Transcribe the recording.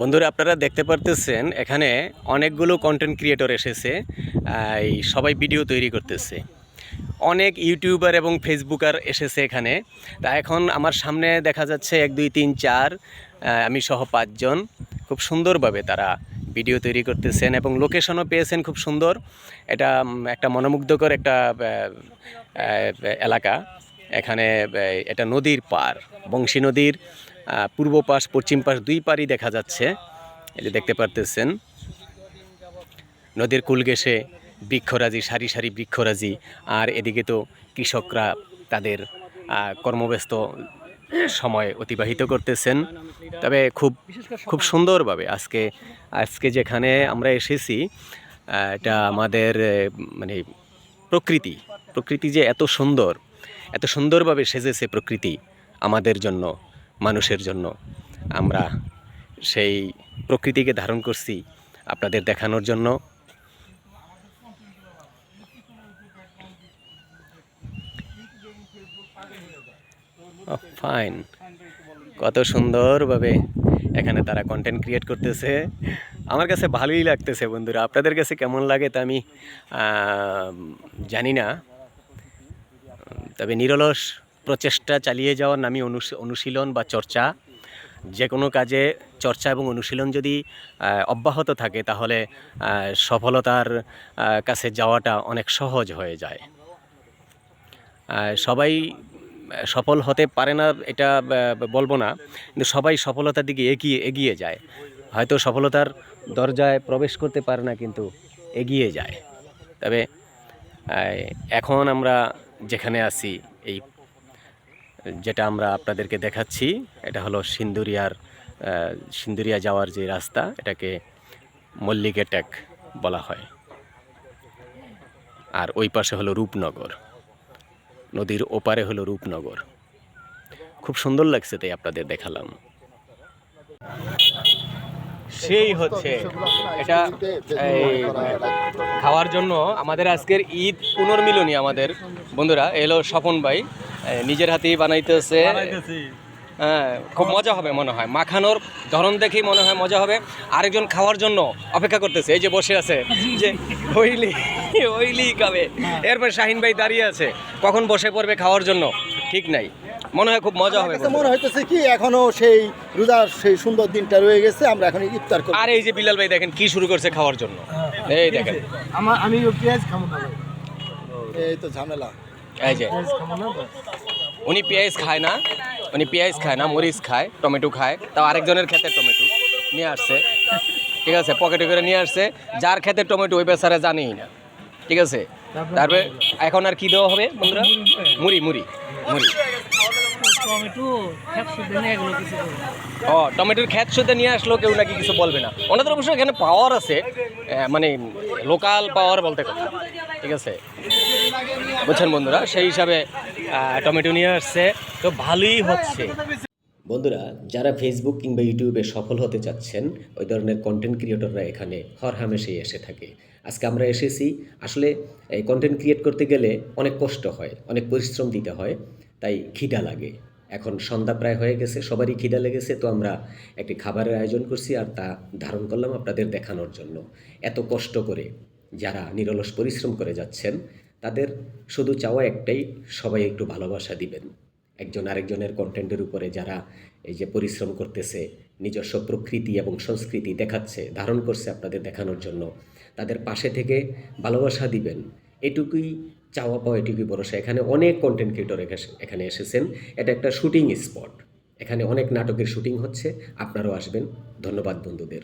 বন্ধুরা, আপনারা দেখতে পারতেছেন, এখানে অনেকগুলো কন্টেন্ট ক্রিয়েটর এসেছে সবাই ভিডিও তৈরি করতেছে। অনেক ইউটিউবার এবং ফেসবুকার এসেছে এখানে। তা এখন আমার সামনে দেখা যাচ্ছে এক, দুই, তিন, চার আমি সহ পাঁচজন। খুব সুন্দরভাবে তারা ভিডিও তৈরি করতেছেন এবং লোকেশনও পেয়েছেন খুব সুন্দর। এটা একটা মনোমুগ্ধকর একটা এলাকা। এখানে এটা নদীর পার, বংশী নদীর। পূর্ব পাশ, পশ্চিম পাশ দুই পারই দেখা যাচ্ছে। এই যে দেখতে পারতেছেন, নদীর কুল ঘেঁষে বৃক্ষরাজি, সারি সারি বৃক্ষরাজি, আর এদিকে তো কৃষকরা তাদের কর্মব্যস্ত সময় অতিবাহিত করতেছেন। তবে খুব খুব সুন্দরভাবে আজকে আজকে যেখানে আমরা এসেছি এটা আমাদের মানে প্রকৃতি প্রকৃতি যে এত সুন্দর, এত সুন্দরভাবে সেজেছে প্রকৃতি আমাদের জন্য। মানুষের জন্য। আমরা সেই প্রকৃতিকে ধারণ করছি আপনাদের দেখানোর জন্য। ফাইন কত সুন্দরভাবে এখানে তারা কন্টেন্ট ক্রিয়েট করতেছে। আমার কাছে ভালোই লাগতেছে বন্ধুরা। আপনাদের কাছে কেমন লাগে তা আমি জানি না। তবে নিরলস প্রচেষ্টা চালিয়ে যাওয়ার নামই অনুশ- অনুশীলন বা চর্চা যে কোনো কাজে চর্চা এবং অনুশীলন যদি অব্যাহত থাকে, তাহলে সফলতার কাছে যাওয়াটা অনেক সহজ হয়ে যায়। সবাই, সফল হতে পারে না, এটা বলব না, কিন্তু সবাই সফলতার দিকে এগিয়ে এগিয়ে যায়। হয়তো সফলতার দরজায় প্রবেশ করতে পারে না, কিন্তু এগিয়ে যায়। তবে এখন আমরা যেখানে আছি, এই যেটা আমরা আপনাদেরকে দেখাচ্ছি, এটা হলো সিন্দুরিয়ার সিন্দুরিয়া যাওয়ার যে রাস্তা, এটাকে মল্লিকে ট্যাক বলা হয়। আর ওই পাশে হলো রূপনগর। নদীর ওপারে হলো রূপনগর। খুব সুন্দর লাগছে তাই আপনাদের দেখালাম। সেই হচ্ছে, এটা খাওয়ার জন্য আমাদের আজকের ঈদ পুনর্মিলনী আমাদের। বন্ধুরা এলো স্বপন ভাই। নিজের হাতেই বানাইতেছে। হ্যাঁ খুব মজা হবে মনে হয়। মাখানোর ধরন দেখেই মনে হয় মজা হবে। আরেকজন খাওয়ার জন্য অপেক্ষা করতেছে। এই যে বসে আছে। যে ওইলি ওইলি খাবে। এরপর শাহিন ভাই দাঁড়িয়ে আছে। কখন বসে পড়বে খাওয়ার জন্য? ঠিক নাই। মনে হয় খুব মজা হবে মনে হইতেছে কি এখনও সেই রোজার সেই সুন্দর দিনটা রয়ে গেছে। আমরা এখন ইফতার করি আর এই যে বিলাল ভাই দেখেন কি শুরু করছে খাওয়ার জন্য। এই দেখেন। আমার আমি পেঁয়াজ খাব না এই তো ঝামেলা। এই যে। উনি পেঁয়াজ খায় না, উনি পেঁয়াজ খায় না, মরিচ খায়, টমেটো খায়, তাও আরেকজনের খেতে টমেটো নিয়ে আসছে। ঠিক আছে, পকেটে করে নিয়ে আসছে, যার খেতে টমেটো ওই বেচারা জানেই না। ঠিক আছে? তারপরে এখন আর কি দেওয়া হবে বন্ধুরা? মুড়ি মুড়ি মুড়ি। টমেটো কিছু ও টমেটোর ক্ষেত শুধু নিয়ে আসলো কেউ নাকি কিছু বলবে না। ওনাদের অবশ্য এখানে পাওয়ার আছে মানে লোকাল পাওয়ার বলতে কথা ঠিক আছে? বুঝছেন বন্ধুরা সেই হিসাবে টমেটো নিয়ে আসছে তো ভালোই হচ্ছে। বন্ধুরা যারা ফেসবুক কিংবা ইউটিউবে সফল হতে চাচ্ছেন ওই ধরনের কন্টেন্ট ক্রিয়েটররা এখানে হরহামেশেই এসে থাকে। আজকে আমরা এসেছি আসলে এই কন্টেন্ট ক্রিয়েট করতে গেলে অনেক কষ্ট হয় অনেক পরিশ্রম দিতে হয় তাই খিদা লাগে। এখন সন্ধ্যা প্রায় হয়ে গেছে, সবারই খিদা লেগেছে, তো আমরা একটি খাবারের আয়োজন করছি আর তা ধারণ করলাম আপনাদের দেখানোর জন্য। এত কষ্ট করে যারা নিরলস পরিশ্রম করে যাচ্ছেন, তাদের শুধু চাওয়া একটাই, সবাই একটু ভালোবাসা দিবেন। একজন আরেকজনের কন্টেন্টের উপরে যারা এই যে পরিশ্রম করতেছে, নিজস্ব প্রকৃতি এবং সংস্কৃতি দেখাচ্ছে, ধারণ করছে আপনাদের দেখানোর জন্য, তাদের পাশে থেকে ভালোবাসা দিবেন। এটুকুই চাওয়া পাওয়া এটুকুই ভরসা এখানে অনেক কন্টেন্ট ক্রিয়েটর এখানে এসেছেন। এটা একটা শুটিং স্পট এখানে অনেক নাটকের শুটিং হচ্ছে। আপনারাও আসবেন। ধন্যবাদ বন্ধুদের।